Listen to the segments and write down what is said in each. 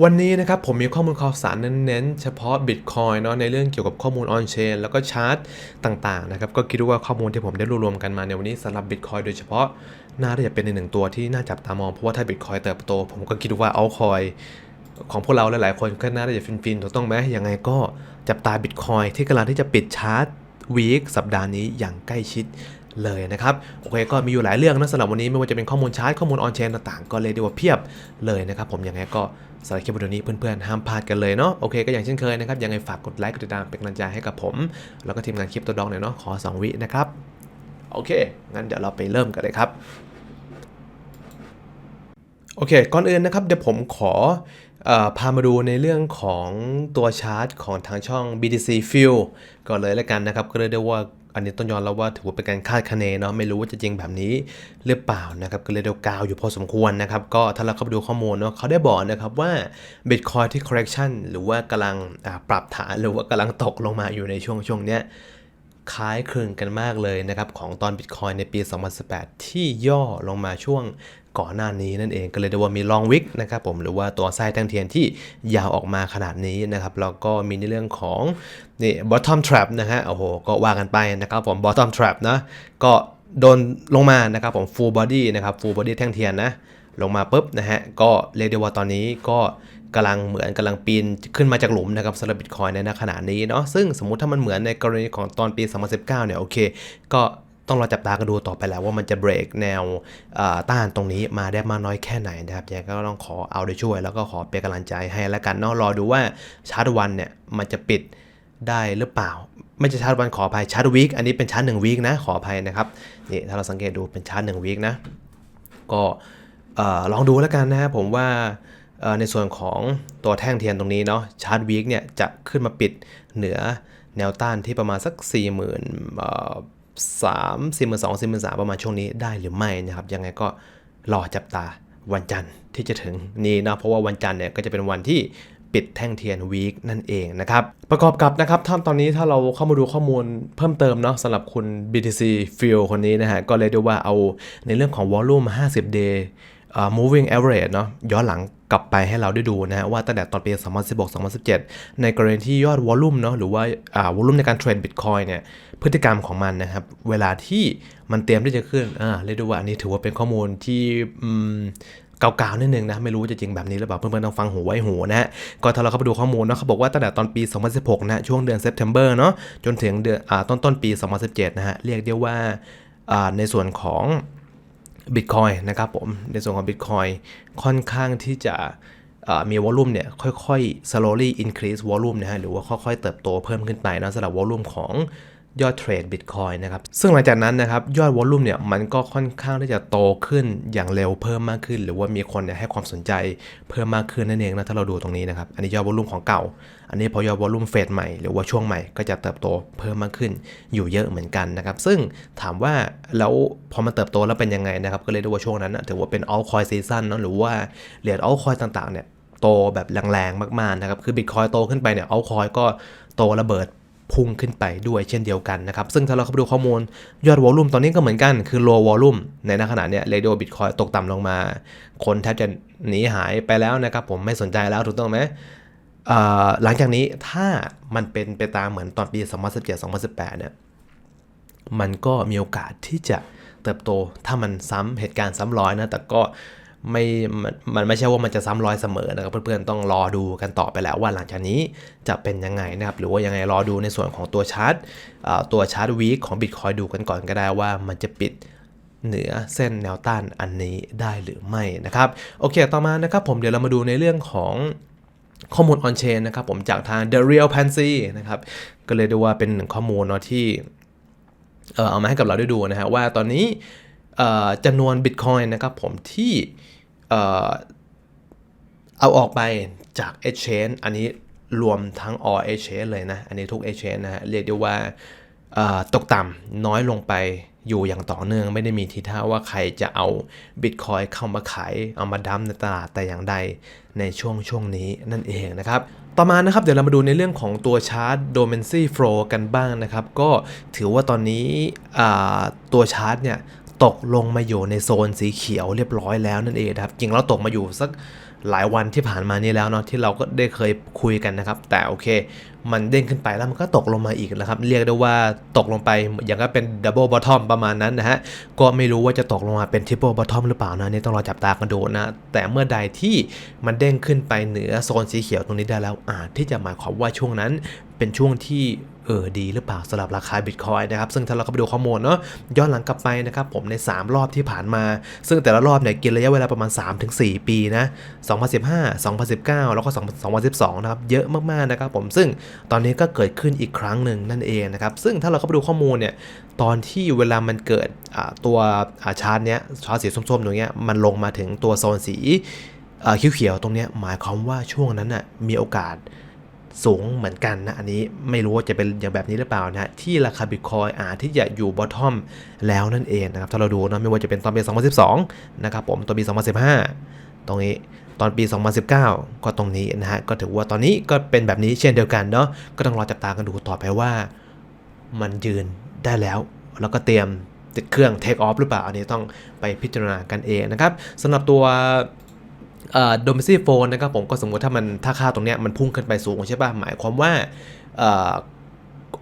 วันนี้นะครับผมมีข้อมูลข่าวสารเน้นๆ เฉพาะ Bitcoin เนาะในเรื่องเกี่ยวกับข้อมูล on chain แล้วก็ชาร์ตต่างๆนะครับก็คิดว่าข้อมูลที่ผมได้รวบรวมกันมาในวันนี้สำหรับ Bitcoin โดยเฉพาะน่าจะเป็นในหนึ่งตัวที่น่าจับตามอง เพราะว่าถ้า Bitcoin เติบโต ผมก็คิดว่า altcoin ของพวกเราหลายๆคนก็น่าจะฟินๆถูกต้องไหมยังไงก็จับตา Bitcoin ที่กำลังที่จะปิดชาร์ตวีคสัปดาห์นี้อย่างใกล้ชิด เลยนะครับโอเคก็มีอยู่หลายเรื่องนะสำหรับวันนี้ไม่ว่าจะเป็นข้อมูลชาร์ตข้อมูลออนเชนต่างๆ ก็เลยดีว่าเพียบเลยนะครับผมยังไงก็สำหรับคลิปวิดีโอนี้เพื่อนๆห้ามพลาดกันเลยเนาะโอเคก็อย่างเช่นเคยนะครับยังไงฝากกดไลค์กดติดตามเป็นกำลังใจให้กับผม แล้วก็ทีมงานคลิปตัวดองหน่อยเนาะขอ 2 วินะครับโอเค งั้นเดี๋ยวเราไปเริ่มกันเลยครับโอเค ก่อนอื่นนะครับเดี๋ยวผมขอ พามาดูในเรื่องของตัวชาร์ตของทางช่อง BTC Fuel ก่อนเลยแล้วกันนะครับ ก็เลยได้ว่าอันนี้ต้องยอมรับว่าถือว่าเป็นการคาดคะเนเนาะไม่รู้ว่าจะจริงแบบนี้หรือเปล่านะครับก็เลยเดากาวอยู่พอสมควรนะครับก็ถ้าเราเข้าไปดูข้อมูลเนาะเขาได้บอกนะครับว่า Bitcoin ที่ correction หรือว่ากำลังปรับฐานหรือว่ากำลังตกลงมาอยู่ในช่วงช่วงเนี้ยคล้ายคลึงกันมากเลยนะครับของตอน Bitcoin ในปี 2018 ที่ย่อลงมาช่วง ก่อนหน้านี้นั่นเองก็เลยได้ว่ามีลองวิกนะครับผมหรือว่าตัวไส้แท่งเทียนที่ยาวออกมาขนาดนี้นะครับแล้วก็มีในเรื่องของนี่ bottom trap นะฮะโอ้โหก็ว่ากันไปนะครับผม bottom trap นะก็โดนลงมานะครับผม full body นะครับ full body แท่งเทียนนะลงมาปุ๊บนะฮะก็เรียกได้ว่าตอนนี้ก็กำลังเหมือนกำลังปีนขึ้นมาจากหลุมนะครับสำหรับบิตคอยในขณะนี้เนาะซึ่งสมมุติถ้ามันเหมือนในกรณีของตอนปี 2019 เนี่ยโอเค ก็ ต้องรอจับตากันดูต่อไปแล้วว่ามันจะเบรกแนวต้านตรงนี้มาได้มากน้อยแค่ไหนนะครับยังก็ต้องขอเอาใจช่วย แล้วก็ขอเป็นกำลังใจให้แล้วกันเนาะรอดูว่าชาร์ตวันเนี่ยมันจะปิดได้หรือเปล่า ไม่ใช่ชาร์ตวันขออภัยชาร์ตวีคอันนี้เป็นชาร์ตหนึ่งวีคนะขออภัยนะครับนี่ถ้าเราสังเกตดูเป็นชาร์ตหนึ่งวีคนะก็ลองดูแล้วกันนะครับผมว่าในส่วนของตัวแท่งเทียนตรงนี้เนาะชาร์ตวีคเนี่ยจะขึ้นมาปิดเหนือแนวต้านที่ประมาณสัก 4 0 0 0 0 เอ่อสามสี่หมื่นสองสี่หมื่นสามประมาณช่วงนี้ได้หรือไม่นะครับ ยังไงก็รอจับตาวันจันทร์ที่จะถึงนี้นะเพราะว่าวันจันทร์เนี่ยก็จะเป็นวันที่ปิดแท่งเทียนวีคนั่นเองนะครับ ประกอบกับนะครับถ้าตอนนี้ถ้าเราเข้ามาดูข้อมูลเพิ่มเติมเนาะสำหรับคุณ BTC Fuel คนนี้นะฮะ ก็เลยด้ว่าเอาในเรื่องของวอลลุ่ม50 day เอ่อ moving average เนาะย้อนหลังกลับไปให้เราได้ดูนะฮะว่าตั้งแต่ตอนปี 2016-2017 ในกรณีที่ยอดวอลลุ่มเนาะหรือว่าวอลลุ่มในการเทรดบิตคอยเนี่ยพฤติกรรมของมันนะครับ เวลาที่มันเตรียมที่จะขึ้นอ่าเรียกได้ว่าอันนี้ถือว่าเป็นข้อมูลที่เก่าๆนิดนึงนะ ไม่รู้จะจริงแบบนี้หรือเปล่าเพื่อนๆต้องฟังหูไว้หูนะฮะก็ถ้าเราเข้าไปดูข้อมูลเนาะเขาบอกว่าตั้งแต่ตอนปี 2016 นะ ช่วงเดือนเซปเทมเบอร์เนาะจนถึงเดือนต้นต้นๆปี 2017 นะฮะเรียกได้ว่าในส่วนของ Bitcoin นะครับผม ในส่วนของ Bitcoin ค่อนข้างที่จะมีวอลลุ่มเนี่ยค่อยๆ slowly increase volume นะฮะหรือว่าค่อยๆ เติบโตเพิ่มขึ้นไปนะสำหรับวอลลุ่มของ ยอดเทรด Bitcoin นะครับ ซึ่งหลังจากนั้นนะครับยอดวอลลุ่มเนี่ยมันก็ค่อนข้างที่จะโตขึ้นอย่างเร็วเพิ่มมากขึ้น หรือว่ามีคนเนี่ยให้ความสนใจเพิ่มมากขึ้นนั่นเองนะถ้าเราดูตรงนี้นะครับ อันนี้ยอดวอลลุ่มของเก่า อันนี้พอยอดวอลลุ่มเฟสใหม่หรือว่าช่วงใหม่ก็จะเติบโตเพิ่มมากขึ้นอยู่เยอะเหมือนกันนะครับ ซึ่งถามว่าแล้วพอมันเติบโตแล้วเป็นยังไงนะครับก็เลยเรียกว่าช่วงนั้นถือว่าเป็น altcoin season เนอะหรือว่าเหรียญ altcoin ต่างๆเนี่ยโตแบบแรงๆมากๆนะครับคือ Bitcoin โตขึ้นไปเนี่ย altcoin ก็โตระเบิด พุ่งขึ้นไปด้วยเช่นเดียวกันนะครับ ซึ่งถ้าเราเข้าไปดูข้อมูลยอดวอลลุ่มตอนนี้ก็เหมือนกันคือ low volume ในขณะเนี้ยเรดิโอบิตคอยตกต่ำลงมา คนแทบจะหนีหายไปแล้วนะครับผมไม่สนใจแล้วถูกต้องไหมหลังจากนี้ถ้ามันเป็นไปตามเหมือนตอนปี 2017-2018 เนี่ย มันก็มีโอกาสที่จะเติบโตถ้ามันซ้ำเหตุการณ์ซ้ำรอยนะ แต่ก็ ไม่มันไม่ใช่ว่ามันจะซ้ำรอยเสมอนะครับเพื่อนๆต้องรอดูกันต่อไปแล้วว่าหลังจากนี้จะเป็นยังไงนะครับหรือว่ายังไงรอดูในส่วนของตัวชาร์ตตัวชาร์ตวีคของ Bitcoin ดูกันก่อนก็ได้ว่ามันจะปิดเหนือเส้นแนวต้านอันนี้ได้หรือไม่นะครับโอเคต่อมานะครับผมเดี๋ยวเรามาดูในเรื่องของข้อมูล on chain นะครับผมจากทาง The Real Pansy นะครับก็เลยดูว่าเป็นหนึ่งข้อมูลเนาะที่เออเอามาให้กับเราได้ดูนะฮะว่าตอนนี้ จำนวน Bitcoin นะครับผมที่เอาออกไปจาก Exchange อันนี้รวมทั้ง all Exchange เลยนะ อันนี้ทุก Exchange นะฮะ เรียกได้ว่าตกต่ำน้อยลงไปอยู่อย่างต่อเนื่อง ไม่ได้มีทีท่าว่าใครจะเอา Bitcoin เข้ามาขาย เอามาดั้มในตลาดแต่อย่างใดในช่วงช่วงนี้นั่นเองนะครับ ต่อมานะครับ เดี๋ยวเรามาดูในเรื่องของตัวชาร์ต d o m e n c y Flow กันบ้างนะครับ ก็ถือว่าตอนนี้ตัวชาร์ตเนี่ย ตกลงมาอยู่ในโซนสีเขียวเรียบร้อยแล้วนั่นเองนะครับจริงแล้วตกมาอยู่สักหลายวันที่ผ่านมานี้แล้วเนาะที่เราก็ได้เคยคุยกันนะครับ แต่โอเค มันเด้งขึ้นไปแล้วมันก็ตกลงมาอีกแล้วครับ เรียกได้ว่าตกลงไปอย่างก็เป็นดับเบิลบอททอมประมาณนั้นนะฮะก็ไม่รู้ว่าจะตกลงมาเป็นทริปเปิลบอททอมหรือเปล่านะนี่ต้องรอจับตากันดูนะ แต่เมื่อใดที่มันเด้งขึ้นไปเหนือโซนสีเขียวตรงนี้ได้แล้วอาจที่จะหมายความว่าช่วงนั้นเป็นช่วงที่ เออดีหรือเปล่าสำหรับราคาบิตคอยนะครับ ซึ่งถ้าเราก็ไปดูข้อมูลเนาะย้อนหลังกลับไปนะครับผมใน 3 รอบที่ผ่านมา ซึ่งแต่ละรอบเนี่ยกินระยะเวลาประมาณ 3-4 ปีนะ 2015 2019 แล้วก็ 2012 นะครับ เยอะมากๆนะครับผมซึ่งตอนนี้ก็เกิดขึ้นอีกครั้งหนึ่งนั่นเองนะครับ ซึ่งถ้าเราเข้าไปดูข้อมูลเนี่ยตอนที่เวลามันเกิดตัวาชาร์ตเนี้ยชาร์ตสีส้มๆตรงเนี้ยมันลงมาถึงตัวโซนสีเขียวๆตรงเนี้ยหมายความว่าช่วงนั้นน่ะมีโอกาส สูงเหมือนกันนะ อันนี้ไม่รู้ว่าจะเป็นอย่างแบบนี้หรือเปล่านะที่ราคาบิตคอยอาจที่จะอยู่บอททอมแล้วนั่นเองนะครับ ถ้าเราดูนะไม่ว่าจะเป็นตอนปี 2012 นะครับผมตอนปี 2015 ตรงนี้ตอนปี 2019 ก็ตรงนี้นะฮะก็ถือว่าตอนนี้ก็เป็นแบบนี้เช่นเดียวกันเนาะก็ต้องรอจับตากันดูต่อไปว่า มันยืนได้แล้ว แล้วก็เตรียมติดเครื่อง take off หรือเปล่า อันนี้ต้องไปพิจารณากันเองนะครับสำหรับตัว โดมิซีโฟนนะครับผมก็สมมติถ้ามันถ้าค่าตรงเนี้ยมันพุ่งขึ้นไปสูงใช่ป่ะหมายความว่า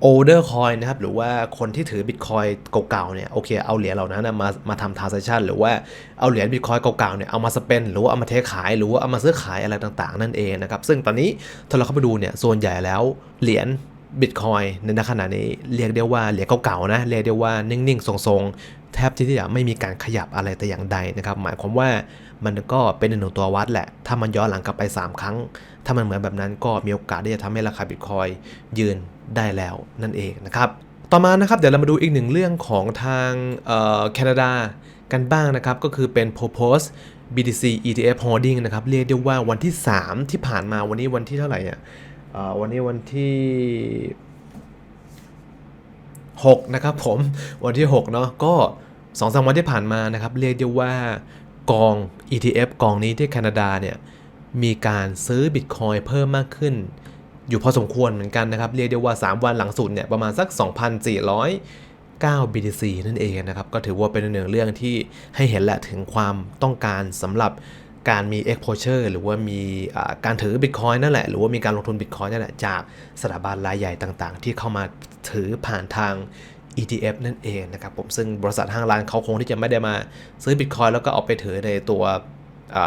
โอเดอร์คอยนะครับหรือว่าคนที่ถือบิตคอยเก่าๆเนี่ยโอเคเอาเหรียญเหล่านั้นมามาทำทราน a c t ชันหรือว่าเอาเหรียญบิตคอยเก่าๆเนี่ยเอามาสเปนหรือว่าเอามาเทขายหรือว่าเอามาซื้อขายอะไรต่างๆ นั่นเองนะครับซึ่งตอนนี้ถ้าเราเข้าไปดูเนี่ยส่วนใหญ่แล้วเหรียญ บิตคอยในขณะนี้เรียกได้ว่าเหรียญเก่าๆนะเรียกได้ว่านิ่งๆ ทรงๆ แทบที่จะไม่มีการขยับอะไรแต่อย่างใดนะครับ หมายความว่ามันก็เป็นหนึ่งตัววัดแหละ ถ้ามันย้อนหลังกลับไป 3 ครั้ง ถ้ามันเหมือนแบบนั้นก็มีโอกาสที่จะทำให้ราคาบิตคอยยืนได้แล้วนั่นเองนะครับ ต่อมานะครับเดี๋ยวเรามาดูอีกหนึ่งเรื่องของทางแคนาดากันบ้างนะครับ ก็คือเป็น Propose BTC ETF Holding นะครับเรียกได้ว่าวันที่ 3 ที่ผ่านมาวันนี้วันที่เท่าไหร่อะ วันนี้วันที่ 6 นะครับผมวันที่ 6 เนาะก็2อสวันที่ผ่านมานะครับ เรียกได้ว่ากอง ETF กองนี้ที่แคนาดาเนี่ย มีการซื้อบิตคอยเพิ่มมากขึ้น อยู่พอสมควรเหมือนกันนะครับ เรียกได้ว่า 3 วันหลังสุดเนี่ย ประมาณสัก 2,409 BTC นั่นเองนะครับ ก็ถือว่าเป็นหนึ่งเรื่องที่ให้เห็นแหละถึงความต้องการสำหรับ การมี exposure หรือว่ามีการถือ Bitcoin นั่นแหละ หรือว่ามีการลงทุน Bitcoin นั่นแหละ จากสถาบันรายใหญ่ต่างๆ ที่เข้ามาถือผ่านทาง ETF นั่นเองนะครับผมซึ่งบริษัทห้างร้านเขาคงที่จะไม่ได้มาซื้อ Bitcoin แล้วก็เอาไปถือในตัว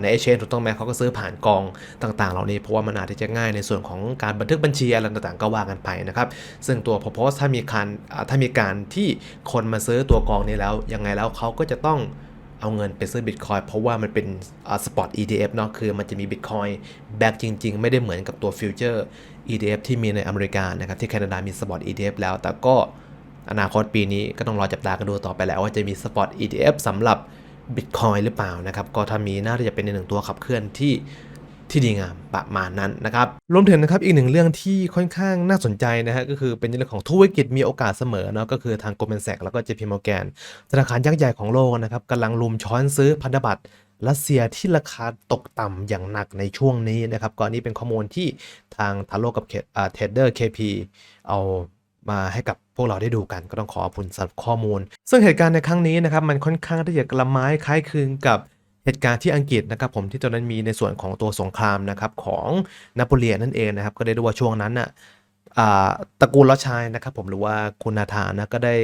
ใน Exchange ถูกต้องไหมเขาก็ซื้อผ่านกองต่าง ๆ เหล่านี้เพราะว่ามันอาจจะง่ายในส่วนของการบันทึกบัญชีอะไรต่างๆ ก็ว่ากันไปนะครับ ซึ่งตัว Propose ถ้ามีการถ้ามีการที่คนมาซื้อตัวกองนี้แล้วยังไงแล้วเขาก็จะต้อง เอาเงินไปซื้อบิตคอยเพราะว่ามันเป็นสปอต ETF เนาะคือมันจะมีบิตคอยแบ็กจริง ๆ ไม่ได้เหมือนกับตัวฟิวเจอร์ ETF ที่มีในอเมริกานะครับที่แคนาดามีสปอต ETF แล้ว แต่ก็อนาคตปีนี้ก็ต้องรอจับตากันดูต่อไปแล้วว่าจะมีสปอต ETF สำหรับบิตคอยหรือเปล่านะครับก็ถ้ามีน่าจะเป็นในหนึ่งตัวขับเคลื่อนที่ ที่ดีงามประมาณนั้นนะครับรวมถึงนะครับอีกหนึ่งเรื่องที่ค่อนข้างน่าสนใจนะฮะก็คือเป็นเรื่องของธุรกิจมีโอกาสเสมอเนาะก็คือทาง Goldman Sachs แล้วก็ JP Morgan ธนาคารยักษ์ใหญ่ของโลกนะครับกำลังลุมช้อนซื้อพันธบัตรรัสเซียที่ราคาตกต่ำอย่างหนักในช่วงนี้นะครับก่อนนี้เป็นข้อมูลที่ทางทาโร่กับเทรดเดอร์ KP เอามาให้กับพวกเราได้ดูกันก็ต้องขอขอบคุณสำหรับข้อมูล ซึ่งเหตุการณ์ในครั้งนี้นะครับมันค่อนข้างที่จะกระไม้คล้ายคลึงกับ เหตุการณ์ที่อังกฤษนะครับผมที่ตอนนั้นมีในส่วนของตัวสงครามนะครับของนโปเลียนนั่นเองนะครับก็ได้ดูว่าช่วงนั้นน่ะอ่าตระกูลลอชายนะครับผมหรือว่าคุณนาธานนะก็ได้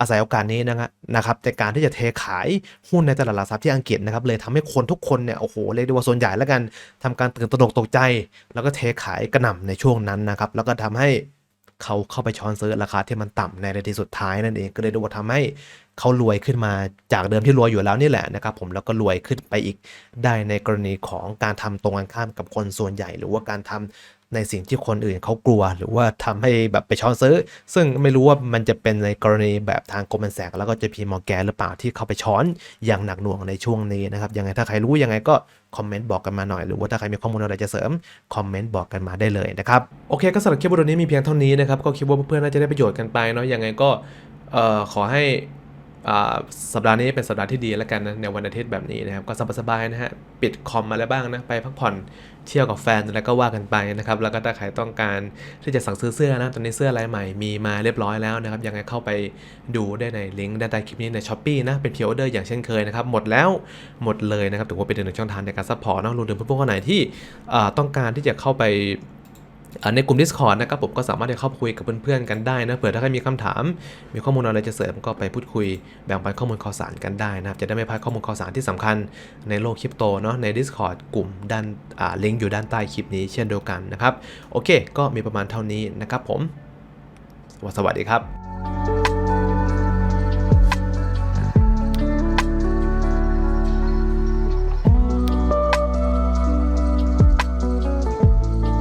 อาศัยโอกาสนี้นะครับในการที่จะเทขายหุ้นในตลาดหลักทรัพย์ที่อังกฤษนะครับเลยทำให้คนทุกคนเนี่ยโอ้โหเรียกได้ว่าส่วนใหญ่แล้วกันทำการตื่นตระหนกตกใจ แล้วก็เทขายกระหน่ำในช่วงนั้นนะครับแล้วก็ทำให้ เขาเข้าไปช้อนซื้อราคาที่มันต่ำในนาทีสุดท้ายนั่นเองก็เลยดูว่าทำให้เขารวยขึ้นมาจากเดิมที่รวยอยู่แล้วนี่แหละนะครับผมแล้วก็รวยขึ้นไปอีกได้ในกรณีของการทำตรงกันข้ามกับคนส่วนใหญ่ หรือว่าการทำ ในสิ่งที่คนอื่นเขากลัว หรือว่าทำให้แบบไปช้อนซื้อ ซึ่งไม่รู้ว่ามันจะเป็นในกรณีแบบทางโกลแมนแสกแล้วก็จะพีมอร์แกนหรือเปล่าที่เขาไปช้อนอย่างหนักหน่วงในช่วงนี้นะครับยังไงถ้าใครรู้ยังไงก็คอมเมนต์บอกกันมาหน่อย หรือว่าถ้าใครมีข้อมูลอะไรจะเสริมคอมเมนต์บอกกันมาได้เลยนะครับโอเคก็สำหรับคลิปวิดีโอนี้มีเพียงเท่านี้นะครับก็คิดว่าเพื่อนๆน่าจะได้ประโยชน์กันไปเนาะยังไงก็ออขอให้ สัปดาห์นี้เป็นสัปดาห์ที่ดีแล้วกันนะในวันอาทิตย์แบบนี้นะครับก็สบายๆนะฮะปิดคอมมาแล้วบ้างนะไปพักผ่อนเที่ยวกับแฟนแล้วก็ว่ากันไปนะครับแล้วก็ถ้าใครต้องการที่จะสั่งซื้อเสื้อนะตอนนี้เสื้อลายใหม่มีมาเรียบร้อยแล้วนะครับยังไงเข้าไปดูได้ในลิงก์ด้านใต้คลิปนี้ในช้อปปีนะเป็นพิออเดอร์อย่างเช่นเคยนะครับหมดแล้วหมดเลยนะครับถือว่าเป็นหนึ่งช่องทางในการซัพพอร์ตนะรวมถึงเพื่อนๆคนไหนที่ต้องการที่จะเข้าไป ในกลุ่ม Discord นะครับผมก็สามารถจะเข้าคุยกับเพื่อนๆกันได้นะเผื่อถ้าใครมีคำถาม มีข้อมูลอะไรจะเสริมก็ไปพูดคุยแบ่งปันข้อมูลข่าวสารกันได้นะครับจะได้ไม่พลาดข้อมูลข่าวสารที่สำคัญในโลกคริปโตเนาะใน Discord กลุ่มด้านาลิงก์อยู่ด้านใต้คลิปนี้เช่นเดียวกันนะครับโอเค ก็มีประมาณเท่านี้นะครับผมสวัสดีครับ